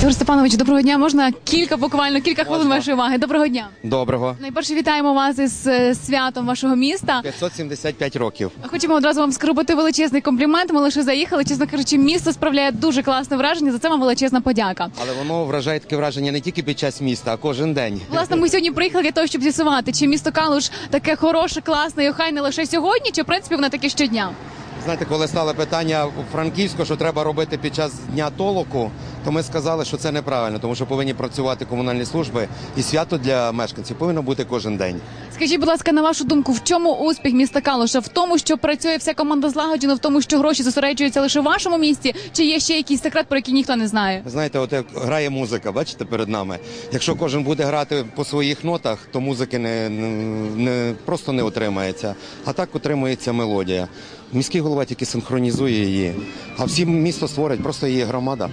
Ігор Степанович, доброго дня. Можна кілька, буквально кілька хвилин Можна. вашої уваги. Доброго дня. Доброго. Найперше вітаємо вас із е, святом вашого міста. 575 років. Хочемо одразу вам скоробити величезний комплімент. Ми лише заїхали. Чесно кажучи, місто справляє дуже класне враження. За це вам величезна подяка. Але воно вражає таке враження не тільки під час міста, а кожен день. Власне, ми сьогодні приїхали для того, щоб з'ясувати, чи місто Калуш таке хороше, класне і охайне лише сьогодні, чи в принципі воно таке щодня. Знаєте, коли стало питання у Франківську, що треба робити під час дня толоку, то ми сказали, що це неправильно, тому що повинні працювати комунальні служби, і свято для мешканців повинно бути кожен день. Скажіть, будь ласка, на вашу думку, в чому успіх міста Калуша? В тому, що працює вся команда злагоджено, в тому, що гроші зосереджуються лише в вашому місті, чи є ще якийсь секрет, про який ніхто не знає? Знаєте, от як грає музика, бачите, перед нами. Якщо кожен буде грати по своїх нотах, то музики не, не просто не утримається, а так утримується мелодія. Міський голова тільки синхронізує її, а всі місто створить, просто її громада.